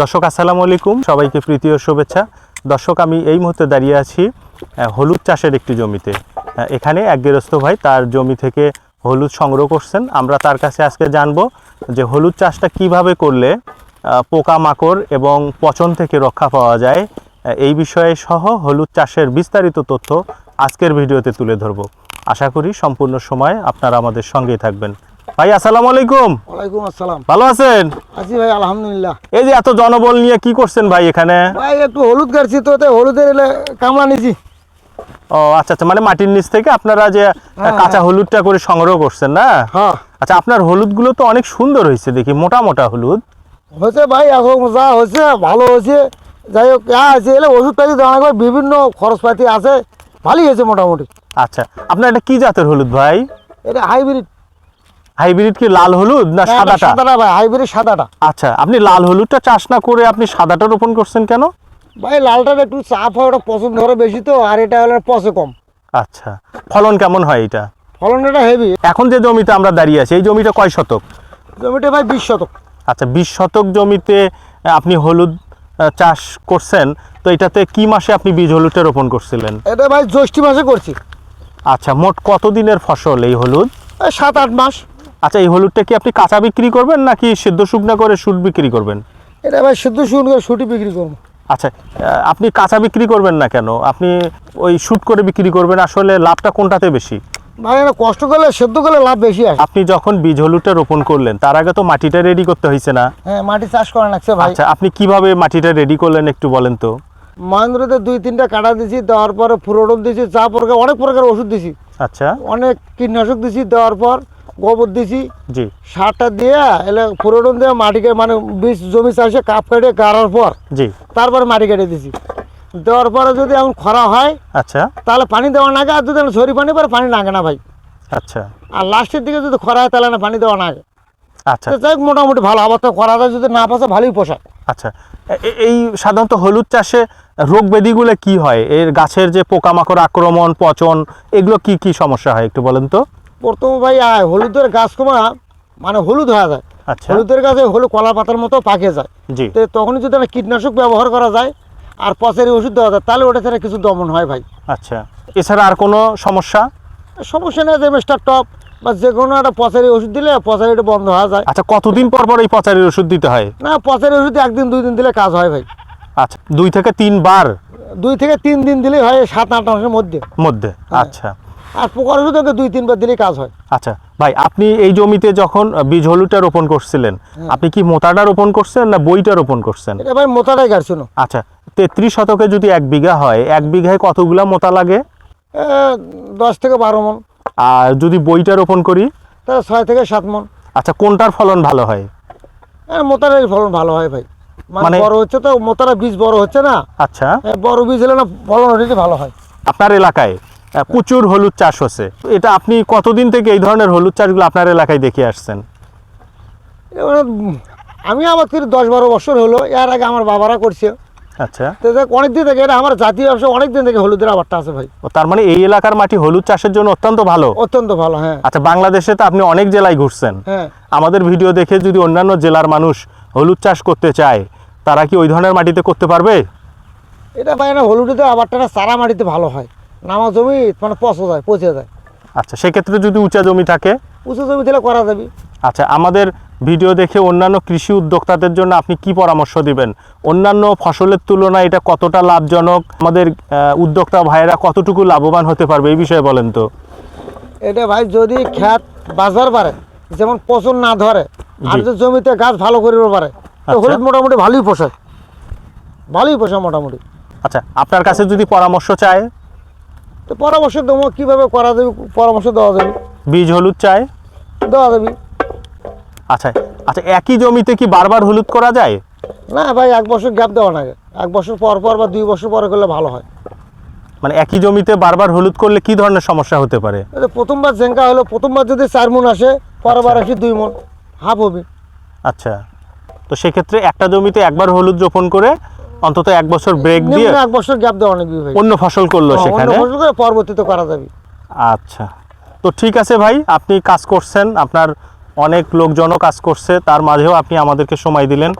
দর্শক, আসসালামু আলাইকুম। সবাইকে প্রীতি ও শুভেচ্ছা। দর্শক, আমি এই মুহূর্তে দাঁড়িয়ে আছি হলুদ চাষের একটি জমিতে। এখানে এক গৃহস্থ ভাই তার জমি থেকে হলুদ সংগ্রহ করছেন। আমরা তার কাছে আজকে জানব যে হলুদ চাষটা কীভাবে করলে পোকামাকড় এবং পচন থেকে রক্ষা পাওয়া যায়। এই বিষয়ে সহ হলুদ চাষের বিস্তারিত তথ্য আজকের ভিডিওতে তুলে ধরবো। আশা করি সম্পূর্ণ সময় আপনারা আমাদের সঙ্গেই থাকবেন। ভাই আসসালামু আলাইকুম। ওয়ালাইকুম আসসালাম। ভালো আছেন? আছি ভাই আলহামদুলিল্লাহ। এই যে এত জনবল নিয়ে কি করছেন ভাই এখানে? ভাই একটু হলুদ গাড়ছি তো হলুদের কামলা নিছি। ও আচ্ছা আচ্ছা মানে মাটির নিচ থেকে আপনারা যে হ্যাঁ, কাঁচা হলুদটা করে সংগ্রহ করছেন না? হ্যাঁ। আচ্ছা আপনার হলুদগুলো তো অনেক সুন্দর হয়েছে দেখি মোটা মোটা হলুদ। হয়েছে ভাই এখন যা হয়েছে ভালো হয়েছে। যাই হোক আছে এলে ওষুধপাতি দেওয়া বিভিন্ন খরচপাতি আছে ভালোই হয়েছে মোটামুটি। আচ্ছা আপনার এটা কি জাতের হলুদ ভাই? এটা হাইব্রিড। হাইব্রিড কি লাল হলুদ না সাদাটা? সাদাটা ভাই হাইব্রিড সাদাটা। আচ্ছা আপনি লাল হলুদটা চাষ না করে আপনি সাদাটা রোপণ করছেন কেন? ভাই লালটার একটু চাপ হয় ওটা পছন্দ ধরে বেশি তো আর এটা হলে পচে কম। আচ্ছা ফলন কেমন হয় এটা? ফলনটা হেভি এখন যে জমিতে আমরা দাঁড়িয়ে আছি এই জমিটা কয় শতক? জমিটা ভাই বিশ শতক। আচ্ছা বিশ শতক জমিতে আপনি হলুদ চাষ করছেন তো এটাতে কি মাসে আপনি বীজ হলুদটা রোপণ করছিলেন? এটা ভাই জ্যৈষ্ঠী মাসে করছি। আচ্ছা মোট কত দিনের ফসল এই হলুদ? সাত আট মাস। আচ্ছা এই হলুদটা কি আপনি কাঁচা বিক্রি করবেন নাকি সিদ্ধ শুকনো করে শুট বিক্রি করবেন? এটা ভাই শুদ্ধ শুকনো করে ছুটি বিক্রি করব। আচ্ছা আপনি কাঁচা বিক্রি করবেন না কেন? আপনি ওই শুট করে বিক্রি করবেন আসলে লাভটা কোনটাতে বেশি? এটা কষ্ট করলে সেদ্ধ করলে লাভ বেশি আসে। আপনি যখন বীজ হলুদটা রোপণ করলেন তার আগে তো মাটিটা রেডি করতে হয়েছে না? হ্যাঁ মাটি চাষ করা লাগছে ভাই। আচ্ছা আপনি কীভাবে মাটিটা রেডি করলেন একটু বলেন তো? মহেন্দ্রতে দুই তিনটা কাটা দিছি দেওয়ার পরে ফুরোডন দিছি চা প্রকার অনেক প্রকার ওষুধ দিছি। আচ্ছা। অনেক কীটনাশক দিছি দেওয়ার পর গোবর দিছি জি। সারটা দিয়ে এলে ফুরোডন দিয়ে মাটিকে মানে বীজ জমি চাষে কাপ কেটে গাড়ার পর জি। তারপরে মাটি কেটে দিছি। দেওয়ার পরে যদি এখন খরা হয় আচ্ছা। তাহলে পানি দেওয়া নাগে আর যদি ঝরি পানি পরে পানি নাগে না ভাই। আচ্ছা। আর লাস্টের দিকে যদি খরা হয় তাহলে না পানি দেওয়া নাগে। আচ্ছা। যাই মোটামুটি ভালো। আবার তো খরা যায় যদি না পাশে ভালোই পোষায় আচ্ছা। এই সাধারণত হলুদ চাষে রোগ ব্যাধিগুলো কি হয়? এর গাছের যে পোকামাকড় আক্রমণ পচন এগুলো কি কি সমস্যা হয় একটু বলেন তো? প্রথম ভাই হলুদের গাছ কমা মানে হলুদ হয়ে যায়। আচ্ছা। হলুদের গাছে হলুদ কলা পাতার মতো পাকে যায়। জি। তো তখনই যদি কীটনাশক ব্যবহার করা যায় আর পচের ওষুধ দেওয়া যায় তাহলে ওটা থেকে কিছু দমন হয় ভাই। আচ্ছা। এছাড়া আর কোনো সমস্যা? সমস্যা নেই যে মিস্টার টপ বা যে কোনো একটা পচারি ওষুধ দিলে পচারি এটা বন্ধ হয়ে যায়। আচ্ছা কতদিন পর পর এই পচারির ওষুধ দিতে হয়? না পচারি ওষুধ একদিন দুই দিন দিলে কাজ হয় ভাই। আচ্ছা দুই থেকে তিনবার? দুই থেকে তিন দিন দিলেই হয় সাত আট মাসের মধ্যে। মধ্যে। হ্যাঁ। আচ্ছা। আর পোকার ওষুধ ওকে দুই তিনবার দিলেই কাজ হয়। আচ্ছা ভাই আপনি এই জমিতে যখন বীজ হলুদটা রোপণ করছিলেন হ্যাঁ। আপনি কি মোতাটা রোপণ করছেন না বইটা রোপণ করছেন? এটা ভাই মোতাটাই গাড়ছিল আচ্ছা তেত্রিশ শতকে যদি এক বিঘা হয় এক বিঘায় কতগুলা মোতা লাগে? দশ থেকে বারো মন। আর যদি বইটা রোপণ করি? তাহলে ছয় থেকে সাত মন। আচ্ছা কোনটার ফলন ভালো হয়? মোতারের ফলন ভালো হয় ভাই। মানে মানে- বড় হচ্ছে তো মোতারা বীজ বড় হচ্ছে না। আচ্ছা। বড় বীজ হলে না ফলন ভালো হয়। আপনার এলাকায়? প্রচুর হলুদ চাষ হচ্ছে। এটা আপনি কতদিন থেকে এই ধরনের হলুদ চাষগুলো আপনার এলাকায় দেখে আসছেন? আমি আমার থেকে দশ বারো বছর হলো এর আগে আমার বাবারা করছে। আচ্ছা। তো অনেক দিন থেকে এটা আমার জাতীয় ব্যবসা অনেক দিন থেকে হলুদের আবারটা আছে ভাই। ও তার মানে এই এলাকার মাটি হলুদ চাষের জন্য অত্যন্ত ভালো? অত্যন্ত ভালো হ্যাঁ। আচ্ছা বাংলাদেশে তো আপনি অনেক জেলায় ঘুরছেন। হ্যাঁ। আমাদের ভিডিও দেখে যদি অন্যান্য জেলার মানুষ হলুদ চাষ করতে চায় তারা কি ওই ধরনের মাটিতে করতে পারবে? এটা ভাই না হলুদে আবারটা চারা মাটিতে ভালো হয়। নামা জমি মানে পচে যায় পচে যায়। আচ্ছা সেক্ষেত্রে যদি উঁচা জমি থাকে? উঁচু জমি দিলে করা যাবে। আচ্ছা আমাদের ভিডিও দেখে অন্যান্য কৃষি উদ্যোক্তাদের জন্য আপনি কি পরামর্শ দিবেন? অন্যান্য ফসলের তুলনায় এটা কতটা লাভজনক? আমাদের উদ্যোক্তা ভাইয়েরা কতটুকু লাভবান হতে পারবে? এই বিষয়ে বলেন তো। এটা ভাই যদি খ্যাত বাজার পারে যেমন পচন না ধরে আর। জমিতে গাছ ভালো করিব পারে তো আচ্ছা। হলুদ মোটামুটি ভালোই পোষায়। ভালোই পোষায় মোটামুটি। আচ্ছা আপনার কাছে যদি পরামর্শ চায় তো পরামর্শ দেবো কীভাবে করা যাবে পরামর্শ দেওয়া যাবে। বীজ হলুদ চাই? দেওয়া যাবে। আচ্ছা আচ্ছা একই জমিতে কি বারবার হলুদ করা যায়? না ভাই এক বছর গ্যাপ দেওয়া লাগে। এক বছর পর পর বা দুই বছর পরে করলে ভালো হয়। মানে একই জমিতে বারবার হলুদ করলে কি ধরনের সমস্যা হতে পারে? প্রথমবার জেঙ্কা হলো প্রথমবার যদি চার মন আসে পরেরবার আসি দুই মন হাফ হবে। আচ্ছা তো সেক্ষেত্রে একটা জমিতে একবার হলুদ রোপণ করে অন্তত এক বছর ব্রেক দিয়ে এক বছর গ্যাপ দেওয়া ভাই অন্য ফসল করল হ্যাঁ, সেখানে? ফসল করে পরবর্তীতে করা যাবে। আচ্ছা। তো ঠিক আছে ভাই আপনি কাজ করছেন আপনার অনেক লোকজনও কাজ করছে তার মাঝেও আপনি আমাদেরকে সময় দিলেন।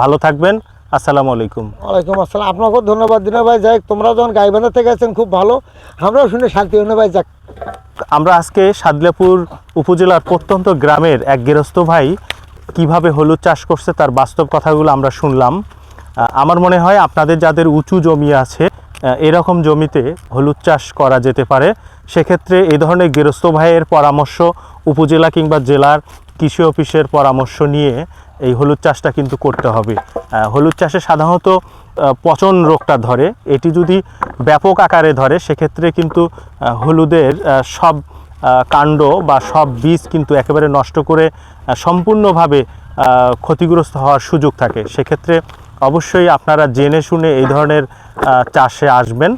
ভালো থাকবেন আসসালামু আলাইকুম। ওয়ালাইকুম আসসালাম। আপনাকেও ধন্যবাদ দিনা ভাই। যাই তোমরা যখন গাইবান্ধা থেকে আছেন খুব ভালো। আমরাও শুনে শান্তি ভাই যাক। আমরা আজকে সাদলাপুর উপজেলার প্রত্যন্ত গ্রামের এক গৃহস্থ ভাই কীভাবে হলুদ চাষ করছে তার বাস্তব কথাগুলো আমরা শুনলাম। আমার মনে হয় আপনাদের যাদের উঁচু জমি আছে এরকম জমিতে হলুদ চাষ করা যেতে পারে। সেক্ষেত্রে এই ধরনের গৃহস্থ ভাইয়ের পরামর্শ, উপজেলা কিংবা জেলার কৃষি অফিসের পরামর্শ নিয়ে এই হলুদ চাষটা কিন্তু করতে হবে। হলুদ চাষে সাধারণত পচন রোগটা ধরে। এটি যদি ব্যাপক আকারে ধরে, সেক্ষেত্রে কিন্তু হলুদের সব কাণ্ড বা সব বীজ কিন্তু একেবারে নষ্ট করে সম্পূর্ণভাবে ক্ষতিগ্রস্ত হওয়ার সুযোগ থাকে। সেক্ষেত্রে অবশ্যই আপনারা জেনে শুনে এই ধরনের চাষে আসবেন।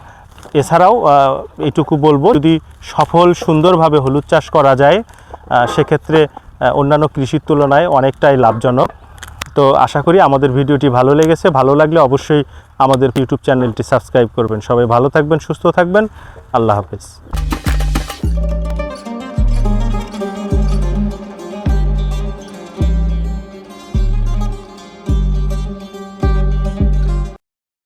এছাড়াও আহ, এইটুকু বলব যদি সফল সুন্দরভাবে হলুদ চাষ করা যায় সেক্ষেত্রে অন্যান্য কৃষির তুলনায় অনেকটাই লাভজনক। তো আশা করি আমাদের ভিডিওটি ভালো লেগেছে। ভালো লাগলে অবশ্যই আমাদের ইউটিউব চ্যানেলটি সাবস্ক্রাইব করবেন। সবাই ভালো থাকবেন সুস্থ থাকবেন। আল্লাহ হাফেজ।